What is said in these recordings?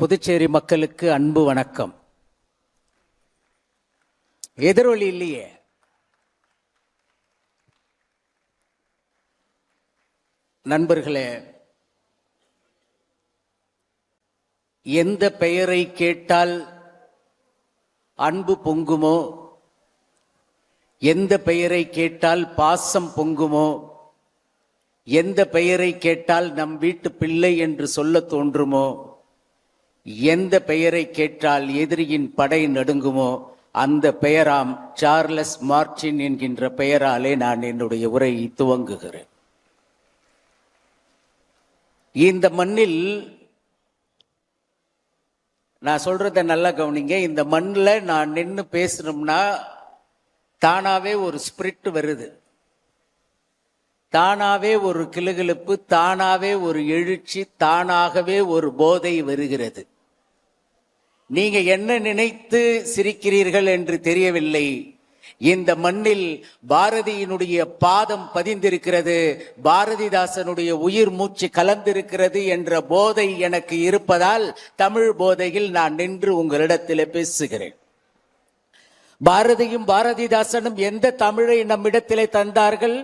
புதுச்சேரி மக்களுக்கு அன்பு வணக்கம். எதிரொலி இல்லையே. நண்பர்களே எந்த பெயரை கேட்டால் அன்பு பொங்குமோ எந்த பெயரை கேட்டால் பாசம் பொங்குமோ எந்த பெயரை கேட்டால் நம் வீட்டு பிள்ளை என்று சொல்ல தோன்றுமோ எந்த பெயரை கேட்டால் எதிரியின் படை நடுங்குமோ அந்த பெயராம் சார்லஸ் மார்டின் என்கின்ற பெயராலே நான் என்னுடைய உரையை துவங்குகிறேன். இந்த மண்ணில் நான் சொல்றத நல்லா கவனிங்க. இந்த மண்ணில் நான் நின்று பேசணும்னா தானாவே ஒரு ஸ்பிரிட் வருது. தானாவே ஒரு கிளுகிழப்பு தானாவே ஒரு எழுச்சி தானாகவே ஒரு போதை வருகிறது. நீங்க என்ன நினைத்து சிரிக்கிறீர்கள் என்று தெரியவில்லை. இந்த மண்ணில் பாரதியினுடைய பாதம் பதிந்திருக்கிறது பாரதிதாசனுடைய உயிர் மூச்சு கலந்திருக்கிறது என்ற போதை எனக்கு இருப்பதால் தமிழ் போதையில் நான் நின்று உங்களிடத்தில் பேசுகிறேன். பாரதியும் பாரதிதாசனும் எந்த தமிழை நம்மிடத்திலே தந்தார்கள்?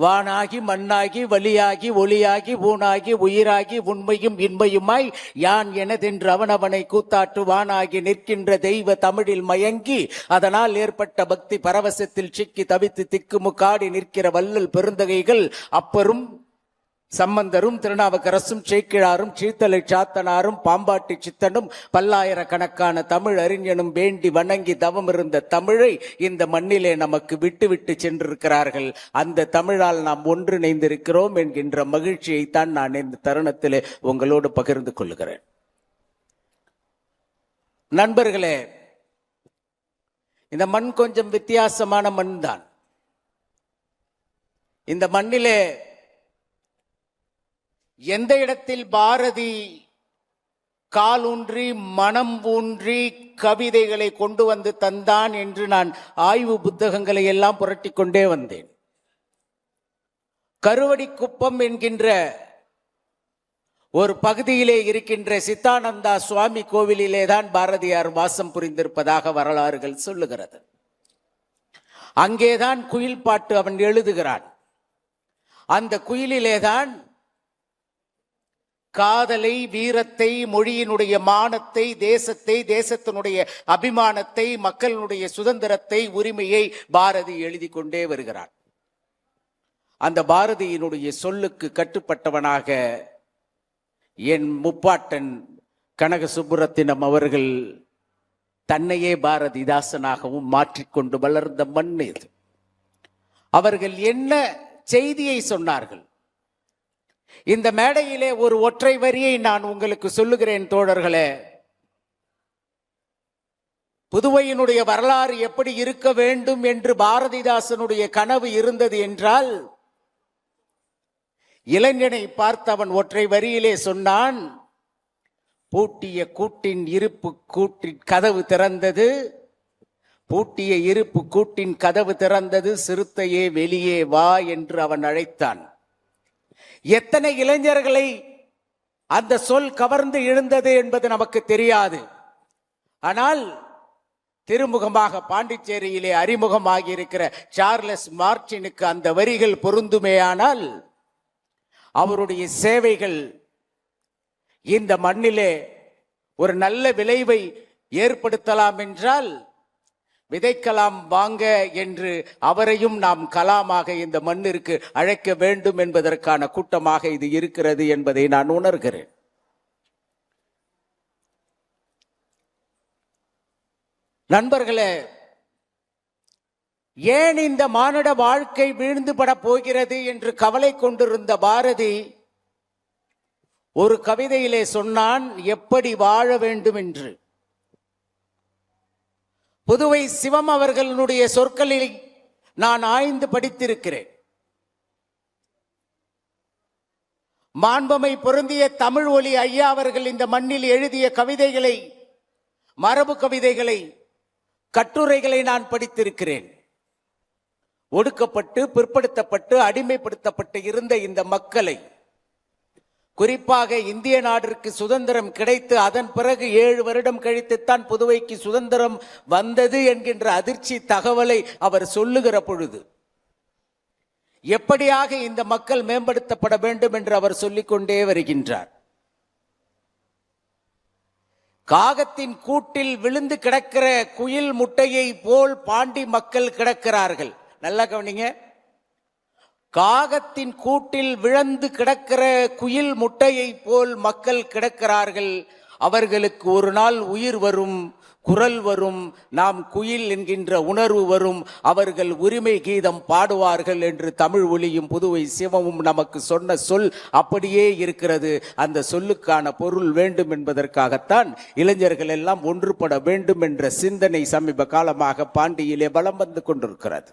வானாகி மண்ணாகி வலியாகி ஒளியாகி ஊனாகி உயிராகி உண்மையும் இன்மையுமாய் யான் எனதென்று அவனவனை கூத்தாட்டு வானாகி நிற்கின்ற தெய்வ தமிழில் மயங்கி அதனால் ஏற்பட்ட பக்தி பரவசத்தில் சிக்கி தவித்து திக்குமுக்காடி நிற்கிற வல்லல் பெருந்தகைகள் அப்பரும் சம்பந்தரும் திருநாவுக்கரசும் சேக்கிழாரும் சீத்தலை சாத்தனாரும் பாம்பாட்டி சித்தனும் பல்லாயிரக்கணக்கான தமிழ் அறிஞனும் வேண்டி வணங்கி தவம் இருந்த தமிழை இந்த மண்ணிலே நமக்கு விட்டுவிட்டு சென்றிருக்கிறார்கள். அந்த தமிழால் நாம் ஒன்றிணைந்திருக்கிறோம் என்கின்ற மகிழ்ச்சியைத்தான் நான் இந்த தருணத்திலே உங்களோடு பகிர்ந்து கொள்கிறேன். நண்பர்களே இந்த மண் கொஞ்சம் வித்தியாசமான மண் தான் இந்த மண்ணிலே எந்த இடத்தில் பாரதி காலூன்றி மனம் ஊன்றி கவிதைகளை கொண்டு வந்து தந்தான் என்று நான் ஆய்வு புத்தகங்களை எல்லாம் புரட்டிக் கொண்டே வந்தேன். கருவடி குப்பம் என்கின்ற ஒரு பகுதியிலே இருக்கின்ற சித்தானந்தா சுவாமி கோவிலிலே தான் பாரதியார் வாசம் புரிந்திருப்பதாக வரலாறுகள் சொல்லுகிறது. அங்கேதான் குயில் பாட்டு அவன் எழுதுகிறான். அந்த குயிலிலேதான் காதலை வீரத்தை மொழியினுடைய மானத்தை தேசத்தை தேசத்தினுடைய அபிமானத்தை மக்களினுடைய சுதந்திரத்தை உரிமையை பாரதி எழுதி கொண்டே வருகிறார் அந்த பாரதியினுடைய சொல்லுக்கு கட்டுப்பட்டவனாக என் முப்பாட்டன் கனக சுப்புரத்தினம் அவர்கள் தன்னையே பாரதிதாசனாகவும் மாற்றிக்கொண்டு வளர்ந்த மண் இது. அவர்கள் என்ன செய்தியை சொன்னார்கள்? இந்த மேடையிலே ஒரு ஒற்றை வரியை நான் உங்களுக்கு சொல்லுகிறேன் தோழர்களே. புதுவையினுடைய வரலாறு எப்படி இருக்க வேண்டும் என்று பாரதிதாசனுடைய கனவு இருந்தது என்றால் இளைஞனை பார்த்து அவன் ஒற்றை வரியிலே சொன்னான் பூட்டிய கூட்டின் இருப்பு கூட்டின் கதவு திறந்தது பூட்டிய இருப்பு கூட்டின் கதவு திறந்தது சிறுத்தையே வெளியே வா என்று அவன் அழைத்தான். எத்தனை இளைஞர்களை அந்த சொல் கவர்ந்து எழுந்தது என்பது நமக்கு தெரியாது. ஆனால் திருமுகமாக பாண்டிச்சேரியிலே அறிமுகமாகி இருக்கிற சார்லஸ் மார்டினுக்கு அந்த வரிகள் பொருந்துமேயானால் அவருடைய சேவைகள் இந்த மண்ணிலே ஒரு நல்ல விளைவை ஏற்படுத்தலாம் என்றால் விதைக்கலாம் வாங்க என்று அவரையும் நாம் கலாமாக இந்த மண்ணிற்கு அழைக்க வேண்டும் என்பதற்கான கூட்டமாக இது இருக்கிறது என்பதை நான் உணர்கிறேன். நண்பர்களே ஏன் இந்த மானிட வாழ்க்கை வீழ்ந்து பட போகிறது என்று கவலை கொண்டிருந்த பாரதி ஒரு கவிதையிலே சொன்னான் எப்படி வாழ வேண்டும் என்று? புதுவை சிவம் அவர்களுடைய சொற்களில் நான் ஆய்ந்து படித்திருக்கிறேன். மாண்பமை பொருந்திய தமிழ் ஒலி ஐயா அவர்கள் இந்த மண்ணில் எழுதிய கவிதைகளை மரபு கவிதைகளை கட்டுரைகளை நான் படித்திருக்கிறேன். ஒடுக்கப்பட்டு பிற்படுத்தப்பட்டு அடிமைப்படுத்தப்பட்டு இருந்த இந்த மக்களை குறிப்பாக இந்திய நாட்டிற்கு சுதந்திரம் கிடைத்து அதன் பிறகு ஏழு வருடம் கழித்துத்தான் புதுவைக்கு சுதந்திரம் வந்தது என்கின்ற அதிர்ச்சி தகவலை அவர் சொல்லுகிற பொழுது எப்படியாக இந்த மக்கள் மேம்படுத்தப்பட வேண்டும் என்று அவர் சொல்லிக்கொண்டே வருகின்றார். காகத்தின் கூட்டில் விழுந்து கிடக்கிற குயில் முட்டையை போல் பாண்டி மக்கள் கிடக்கிறார்கள். நல்லா கவனிங்க. காகத்தின் கூட்டில் விழந்து கிடக்கிற குயில் முட்டையை போல் மக்கள் கிடக்கிறார்கள். அவர்களுக்கு ஒரு நாள் உயிர் வரும் குரல் வரும் நாம் குயில் என்கின்ற உணர்வு வரும். அவர்கள் உரிமை கீதம் பாடுவார்கள் என்று தமிழ் ஒளியும் புதுவை சிவமும் நமக்கு சொன்ன சொல் அப்படியே இருக்கிறது. அந்த சொல்லுக்கான பொருள் வேண்டும் என்பதற்காகத்தான் இளைஞர்கள் எல்லாம் ஒன்றுபட வேண்டும் என்ற சிந்தனை சமீப காலமாக பாண்டியிலே பலம் வந்து கொண்டிருக்கிறது.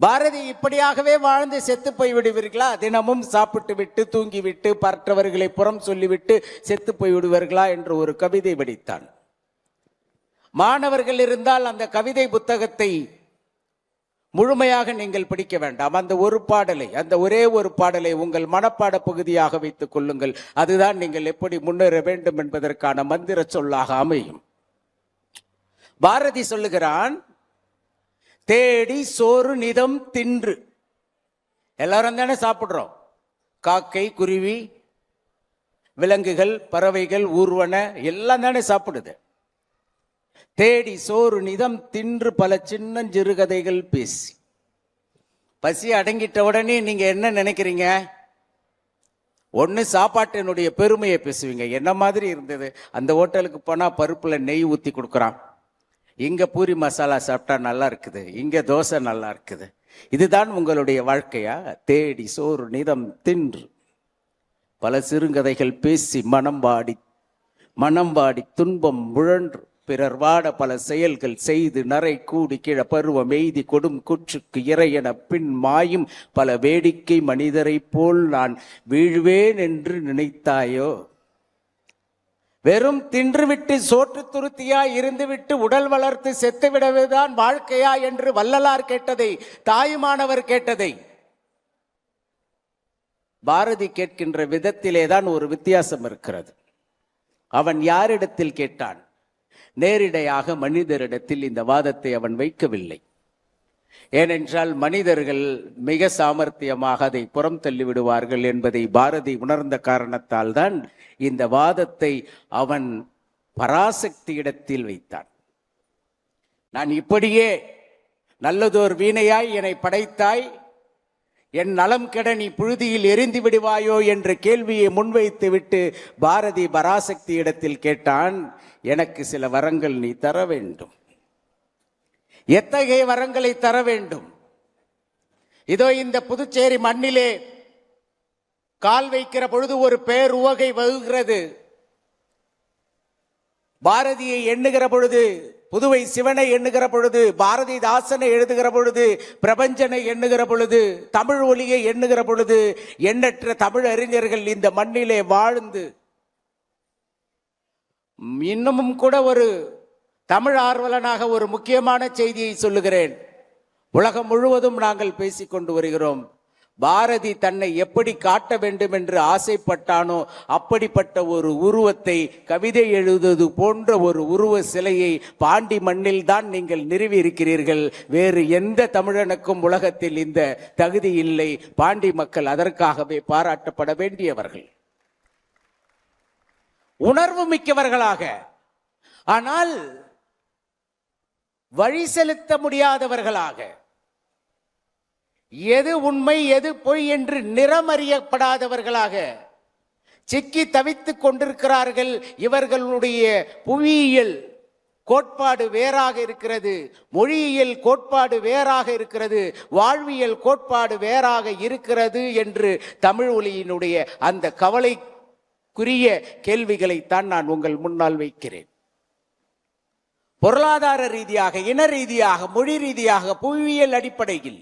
பாரதி இப்படியாகவே வாழ்ந்து செத்து போய் விடுவீர்களா தினமும் சாப்பிட்டு விட்டு தூங்கி விட்டு பற்றவர்களை புறம் சொல்லிவிட்டு செத்து போய் விடுவார்களா என்று ஒரு கவிதை படித்தான். மாணவர்கள் இருந்தால் அந்த கவிதை புத்தகத்தை முழுமையாக நீங்கள் படிக்க வேண்டாம். அந்த ஒரு பாடலை அந்த ஒரே ஒரு பாடலை உங்கள் மனப்பாட பகுதியாக வைத்துக் கொள்ளுங்கள். அதுதான் நீங்கள் எப்படி முன்னேற வேண்டும் என்பதற்கான மந்திர சொல்லாக அமையும். பாரதி சொல்லுகிறான் தேடி சோறு நிதம் தின்று. எல்லாரும் தானே சாப்பிட்றோம். காக்கை குருவி விலங்குகள் பறவைகள் ஊர்வன எல்லாம் தானே சாப்பிடுது. தேடி சோறு நிதம் தின்று பல சின்னஞ்சிறு கதைகள் பேசி. பசி அடங்கிட்ட உடனே நீங்க என்ன நினைக்கிறீங்க? ஒன்று சாப்பாட்டினுடைய பெருமையை பேசுவீங்க. என்ன மாதிரி இருந்தது? அந்த ஹோட்டலுக்கு போனால் பருப்பில் நெய் ஊற்றி கொடுக்குறான். இங்கே பூரி மசாலா சாப்பிட்டா நல்லா இருக்குது. இங்கே தோசை நல்லா இருக்குது. இதுதான் உங்களுடைய வாழ்க்கையா? தேடி சோறு நிதம் தின்று. பல சிறுகதைகள் பேசி மனம் வாடி மனம் வாடி துன்பம் முழன்று. பிறர் வாட பல செயல்கள் செய்து நரை கூடி கிழ பருவம் எய்தி கொடும் குற்றுக்கு இறையென பின் மாயும் பல வேடிக்கை மனிதரைப் போல் நான் வீழ்வேன் என்று நினைத்தாயோ? வெறும் தின்றுவிட்டு சோற்று துருத்தியா இருந்துவிட்டு உடல் வளர்த்து செத்துவிடவேதான் வாழ்க்கையா என்று வள்ளலார் கேட்டதை தாயுமானவர் கேட்டதை. பாரதி கேட்கின்ற விதத்திலே தான் ஒரு வித்தியாசம் இருக்கிறது. அவன் யாரிடத்தில் கேட்டான்? நேரிடையாக மனிதரிடத்தில் இந்த வாதத்தை அவன் வைக்கவில்லை. ஏனென்றால் மனிதர்கள் மிக சாமர்த்தியமாக அதை புறம் தள்ளிவிடுவார்கள் என்பதை பாரதி உணர்ந்த காரணத்தால் தான் இந்த வாதத்தை அவன் பராசக்தி இடத்தில் வைத்தான். நான் இப்படியே நல்லதோர் வீணையாய் என்னை படைத்தாய் என் நலம் கெட நீ புழுதியில் எரிந்து விடுவாயோ என்ற கேள்வியை முன்வைத்து விட்டு பாரதி பராசக்தி இடத்தில் கேட்டான் எனக்கு சில வரங்கள் நீ தர வேண்டும். எத்தகைய வரங்களை தர வேண்டும்? இதோ இந்த புதுச்சேரி மண்ணிலே கால் வைக்கிற பொழுது ஒரு பேர் உவகை வகுகிறது. பாரதியை எண்ணுகிற பொழுது புதுவை சிவனை எண்ணுகிற பொழுது பாரதிதாசனை எழுதுகிற பொழுது பிரபஞ்சனை எண்ணுகிற பொழுது தமிழ் ஒலியை எண்ணுகிற பொழுது எண்ணற்ற தமிழ் அறிஞர்கள் இந்த மண்ணிலே வாழ்ந்து இன்னமும் கூட ஒரு தமிழ் ஆர்வலனாக ஒரு முக்கியமான செய்தியை சொல்லுகிறேன். உலகம் முழுவதும் நாங்கள் பேசிக்கொண்டு வருகிறோம். பாரதி தன்னை எப்படி காட்ட வேண்டும் என்று ஆசைப்பட்டானோ அப்படிப்பட்ட ஒரு உருவத்தை கவிதை எழுதுவது போன்ற ஒரு உருவ சிலையை பாண்டி மண்ணில் தான் நீங்கள் நிறுவி இருக்கிறீர்கள். வேறு எந்த தமிழனுக்கும் உலகத்தில் இந்த தகுதி இல்லை. பாண்டி மக்கள் அதற்காகவே பாராட்டப்பட வேண்டியவர்கள். உணர்வு மிக்கவர்களாக. ஆனால் வழி செலுத்த முடியாதவர்களாக. எது உண்மை எது பொய் என்று நிறமறியப்படாதவர்களாக. சிக்கி தவித்துக் கொண்டிருக்கிறார்கள் இவர்களுடைய புவியியல் கோட்பாடு வேறாக இருக்கிறது. மொழியியல் கோட்பாடு வேறாக இருக்கிறது. வாழ்வியல் கோட்பாடு வேறாக இருக்கிறது என்று தமிழ் ஒலியினுடைய அந்த கவலைக்குரிய கேள்விகளைத்தான் நான் உங்கள் முன்னால் வைக்கிறேன். பொருளாதார ரீதியாக இன ரீதியாக மொழி ரீதியாக புவியியல் அடிப்படையில்.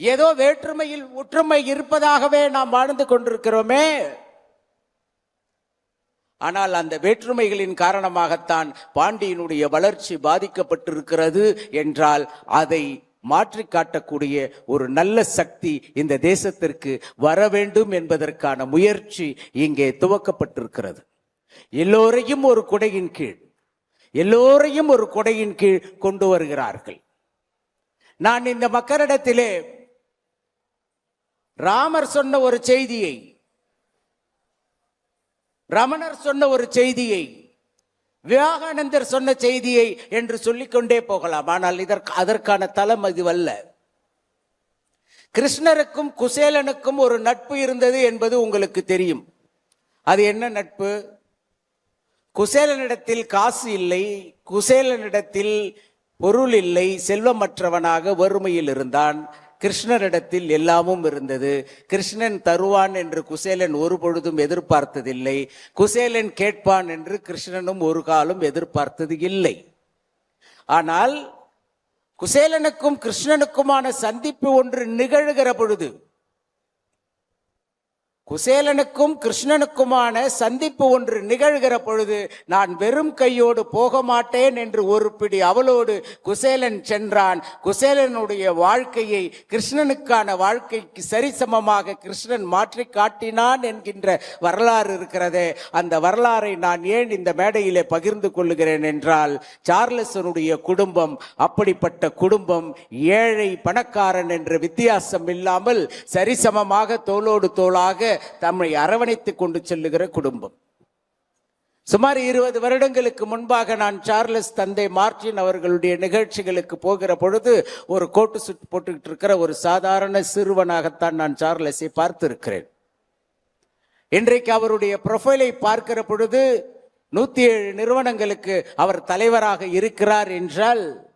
ஏதோ வேற்றுமையில் ஒற்றுமை இருப்பதாகவே நாம் வாழ்ந்து கொண்டிருக்கிறோமே. ஆனால் அந்த வேற்றுமைகளின் காரணமாகத்தான் பாண்டியனுடைய வளர்ச்சி பாதிக்கப்பட்டிருக்கிறது என்றால் அதை மாற்றி காட்டக்கூடிய ஒரு நல்ல சக்தி இந்த தேசத்திற்கு வர வேண்டும் என்பதற்கான முயற்சி இங்கே துவக்கப்பட்டிருக்கிறது. எல்லோரையும் ஒரு குடையின் கீழ் எல்லோரையும் ஒரு குடையின் கீழ் கொண்டு வருகிறார்கள். நான் இந்த மக்களிடத்திலே ராமர் சொன்ன ஒரு செய்தியை ரமணர் சொன்ன ஒரு செய்தியை விவேகானந்தர் சொன்ன செய்தியை என்று சொல்லிக்கொண்டே போகலாம். ஆனால் இதற்கு அதற்கான தளம் அதுவல்ல கிருஷ்ணருக்கும் குசேலனுக்கும் ஒரு நட்பு இருந்தது என்பது உங்களுக்கு தெரியும். அது என்ன நட்பு? குசேலனிடத்தில் காசு இல்லை குசேலனிடத்தில் பொருள் இல்லை செல்வமற்றவனாக வறுமையில் இருந்தான். கிருஷ்ணரிடத்தில் எல்லாமும் இருந்தது. கிருஷ்ணன் தருவான் என்று குசேலன் ஒரு பொழுதும் எதிர்பார்த்ததில்லை. குசேலன் கேட்பான் என்று கிருஷ்ணனும் ஒரு காலம் எதிர்பார்த்தது இல்லை. ஆனால் குசேலனுக்கும் கிருஷ்ணனுக்குமான சந்திப்பு ஒன்று நிகழ்கிற பொழுது குசேலனுக்கும் கிருஷ்ணனுக்குமான சந்திப்பு ஒன்று நிகழ்கிற பொழுது நான் வெறும் கையோடு போக மாட்டேன் என்று ஒரு பிடி அவளோடு குசேலன் சென்றான். குசேலனுடைய வாழ்க்கையை கிருஷ்ணனுக்கான வாழ்க்கைக்கு சரிசமமாக கிருஷ்ணன் மாற்றி காட்டினான் என்கின்ற வரலாறு இருக்கிறதே. அந்த வரலாறை நான் ஏன் இந்த மேடையிலே பகிர்ந்து கொள்ளுகிறேன் என்றால் சார்லஸனுடைய குடும்பம் அப்படிப்பட்ட குடும்பம் ஏழை பணக்காரன் என்ற வித்தியாசம் இல்லாமல் சரிசமமாக தோளோடு தோளாக தம்மை அரவணைத்துக் கொண்டு செல்லுகிற குடும்பம். சுமார் இருபது வருடங்களுக்கு முன்பாக நான் சார்லஸ் தந்தை மார்டின் அவர்களுடைய நிகழ்ச்சிகளுக்கு போகிற பொழுது ஒரு கோட்டு சுட்டு போட்டுக்கிட்டு இருக்கிற ஒரு சாதாரண சிறுவனாகத்தான் நான் சார்லஸை பார்த்திருக்கிறேன். இன்றைக்கு அவருடைய ப்ரொஃபைலை பார்க்கிற பொழுது நூத்தி ஏழு நிறுவனங்களுக்கு அவர் தலைவராக இருக்கிறார் என்றால்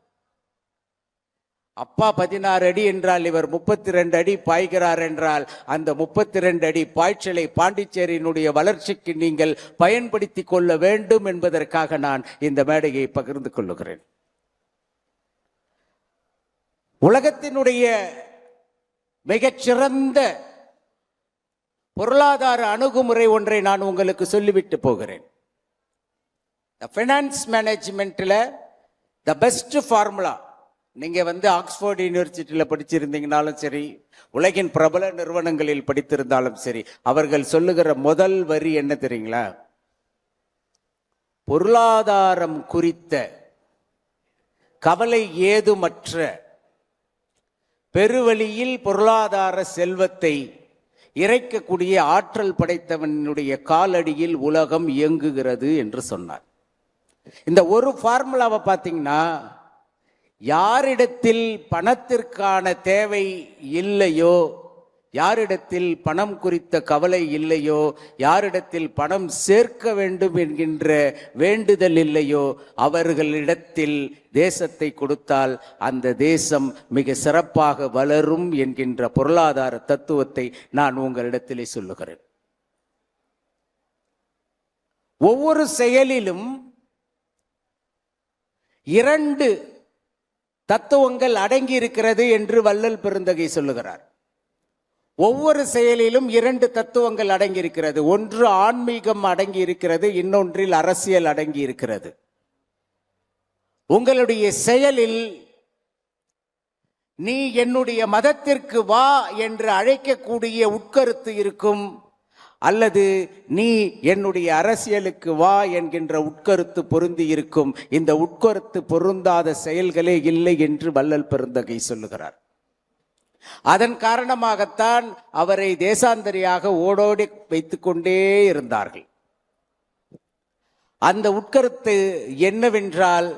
அப்பா பதினாறு அடி என்றால் இவர் முப்பத்தி ரெண்டு அடி பாய்கிறார் என்றால் அந்த முப்பத்தி ரெண்டு அடி பாய்ச்சலை பாண்டிச்சேரியினுடைய வளர்ச்சிக்கு நீங்கள் பயன்படுத்திக் கொள்ள வேண்டும் என்பதற்காக நான் இந்த மேடையை பகிர்ந்து கொள்ளுகிறேன். உலகத்தினுடைய மிகச்சிறந்த பொருளாதார அணுகுமுறை ஒன்றை நான் உங்களுக்கு சொல்லிவிட்டு போகிறேன். ஃபைனான்ஸ் மேனேஜ்மெண்ட்டில் த பெஸ்ட் ஃபார்முலா நீங்கள் வந்து ஆக்ஸ்போர்ட் யூனிவர்சிட்டியில் படிச்சிருந்தீங்கனாலும் சரி உலகின் பிரபல நிறுவனங்களில் படித்திருந்தாலும் சரி அவர்கள் சொல்லுகிற முதல் வரி என்ன தெரியுங்களா? பொருளாதாரம் குறித்த கவலை ஏதுமற்ற பெருவழியில் பொருளாதார செல்வத்தை இறைக்கக்கூடிய ஆற்றல் படைத்தவனுடைய காலடியில் உலகம் இயங்குகிறது என்று சொன்னார். இந்த ஒரு ஃபார்முலாவை பார்த்தீங்கன்னா யாரிடத்தில் பணத்திற்கான தேவை இல்லையோ யாரிடத்தில் பணம் குறித்த கவலை இல்லையோ யாரிடத்தில் பணம் சேர்க்க வேண்டும் என்கின்ற வேண்டுதல் இல்லையோ அவர்களிடத்தில் தேசத்தை கொடுத்தால் அந்த தேசம் மிக சிறப்பாக வளரும் என்கின்ற பொருளாதார தத்துவத்தை நான் உங்களிடத்திலே சொல்லுகிறேன். ஒவ்வொரு செயலிலும் இரண்டு தத்துவங்கள் அடங்கி இருக்கிறது என்று வள்ளல் பெருந்தகை சொல்லுகிறார். ஒவ்வொரு செயலிலும் இரண்டு தத்துவங்கள் அடங்கி இருக்கிறது. ஒன்று ஆன்மீகம் அடங்கி இருக்கிறது இன்னொன்றில் அரசியல் அடங்கி இருக்கிறது. உங்களுடைய செயலில் நீ என்னுடைய மதத்திற்கு வா என்று அழைக்கக்கூடிய உட்கருத்து இருக்கும் அல்லது நீ என்னுடைய அரசியலுக்கு வா என்கின்ற உட்கருத்து பொருந்தி இருக்கும். இந்த உட்கருத்து பொருந்தாத செயல்களே இல்லை என்று வள்ளல் பெருந்தகை சொல்லுகிறார். அதன் காரணமாகத்தான் அவரை தேசாந்தரியாக ஓடோடி வைத்துக்கொண்டே இருந்தார்கள். அந்த உட்கருத்து என்னவென்றால்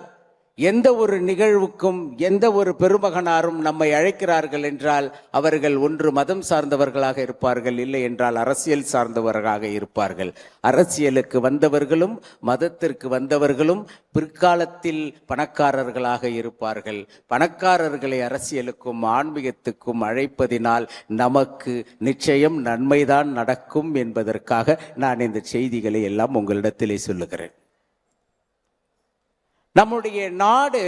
எந்த ஒரு நிகழ்வுக்கும் எந்த ஒரு பெருமகனாரும் நம்மை அழைக்கிறார்கள் என்றால் அவர்கள் ஒன்று மதம் சார்ந்தவர்களாக இருப்பார்கள் இல்லை என்றால் அரசியல் சார்ந்தவர்களாக இருப்பார்கள். அரசியலுக்கு வந்தவர்களும் மதத்திற்கு வந்தவர்களும் பிற்காலத்தில் பணக்காரர்களாக இருப்பார்கள். பணக்காரர்களை அரசியலுக்கும் ஆன்மீகத்துக்கும் அழைப்பதினால் நமக்கு நிச்சயம் நன்மைதான் நடக்கும் என்பதற்காக நான் இந்த செய்திகளை எல்லாம் உங்களிடத்திலே சொல்லுகிறேன். நம்முடைய நாடு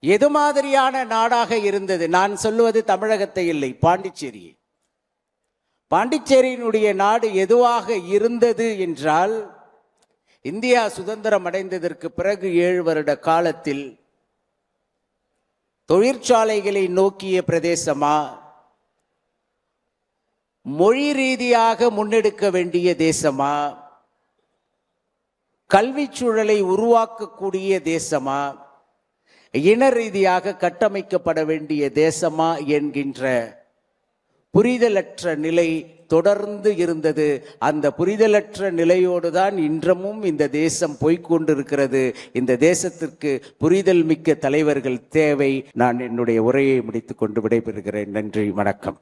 எது மாதிரியான நாடாக இருந்தது? நான் சொல்லுவது தமிழகத்தை இல்லை பாண்டிச்சேரியை. பாண்டிச்சேரியினுடைய நாடு எதுவாக இருந்தது என்றால் இந்தியா சுதந்திரம் அடைந்ததற்கு பிறகு ஏழு வருட காலத்தில் தொழிற்சாலைகளை நோக்கிய பிரதேசமா? மொழி ரீதியாக முன்னெடுக்க வேண்டிய தேசமா? கல்விச் சூழலை உருவாக்கக்கூடிய தேசமா? இன ரீதியாக கட்டமைக்கப்பட வேண்டிய தேசமா என்கின்ற புரிதலற்ற நிலை தொடர்ந்து இருந்தது. அந்த புரிதலற்ற நிலையோடு தான் இன்றமும் இந்த தேசம் போய்கொண்டிருக்கிறது இந்த தேசத்திற்கு புரிதல் மிக்க தலைவர்கள் தேவை. நான் என்னுடைய உரையை முடித்துக்கொண்டு விடைபெறுகிறேன். நன்றி வணக்கம்.